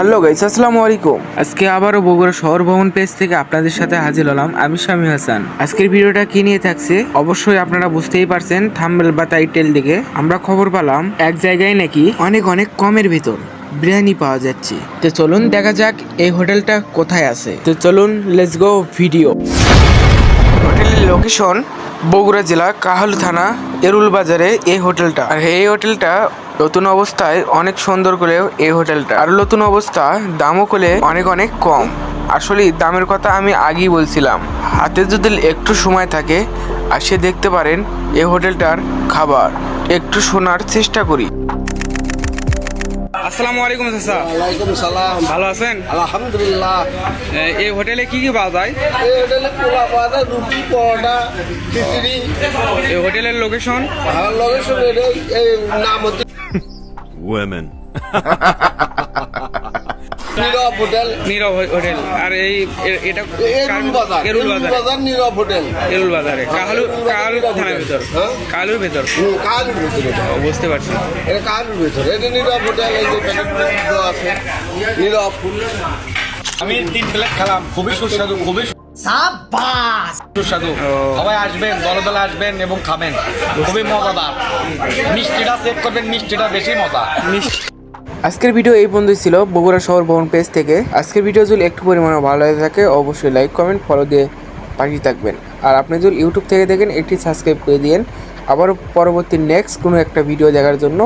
Hello guys আসসালামু আলাইকুম। আজকে আবারও বগুড়া শহর ভবন পেজ থেকে আপনাদের সাথে হাজির হলাম। আমি শামি হাসান। আজকের ভিডিওটা কি নিয়ে থাকছে? অবশ্যই আপনারা বুঝতেই পারছেন থাম্বেল বা টাইটেল দিকে আমরা খবর পেলাম এক জায়গায় নাকি অনেক অনেক কমের ভিতর বিরিয়ানি পাওয়া যাচ্ছে। তো চলুন দেখা যাক এই হোটেলটা কোথায় আছে। তো চলুন লেটস গো ভিডিও হোটেলের লোকেশন বগুড়া জেলা কাহালু থানা এরুল বাজারে এই হোটেলটা। আর এই হোটেলটা নতুন অবস্থায় অনেক সুন্দর করেও এই হোটেলটা। আর নতুন অবস্থা, দামও করে অনেক অনেক কম। আসলে দামের কথা আমি আগেই বলছিলাম। হাতে যদি একটু সময় থাকে, আসে দেখতে পারেন এই হোটেলটার খাবার। একটু শোনার চেষ্টা করি। আসসালামু আলাইকুম চাচা। ওয়ালাইকুম সালাম। ভালো আছেন? আলহামদুলিল্লাহ। এই হোটেলে কি কি পাওয়া যায়? এই হোটেলে পোলা পাওয়া যায় রুটি পরোটা খিচুড়ি। এই হোটেলের লোকেশন? লোকেশন লগে এই নাম হচ্ছে Women. Nirob hotel. Nirob hotel. আর এই এটা এরুল বাজার। এরুল বাজার। নীরব হোটেল। এরুল বাজারে। বাজার কালু থানার ভিতর। হ্যাঁ? কালুর ভিতর। বুঝতে পারছি। এটা ভিতরে। এটা নীরব হোটেল এই যে আছে নীরব। আমি তিন প্লেট খেলাম। খুবই সুস্বাদু খুবই সুস্বাদু। সবাই আসবেন আসবেন এবং খাবেন। খুবই মজাদার। মিষ্টিটা চেক করবেন মিষ্টিটা বেশি মজা। আজকের ভিডিও এই পর্যন্তই ছিল। বগুড়া শহর ভবন পেজ থেকে। আজকের ভিডিও যদি একটু পরিমাণে ভালো হয়ে থাকে, অবশ্যই লাইক কমেন্ট ফলো দিয়ে পাঠিয়ে থাকবেন। আর আপনি যদি ইউটিউব থেকে দেখেন, একটি সাবস্ক্রাইব করে দিন আবারও পরবর্তী নেক্সট কোনো একটা ভিডিও দেখার জন্য।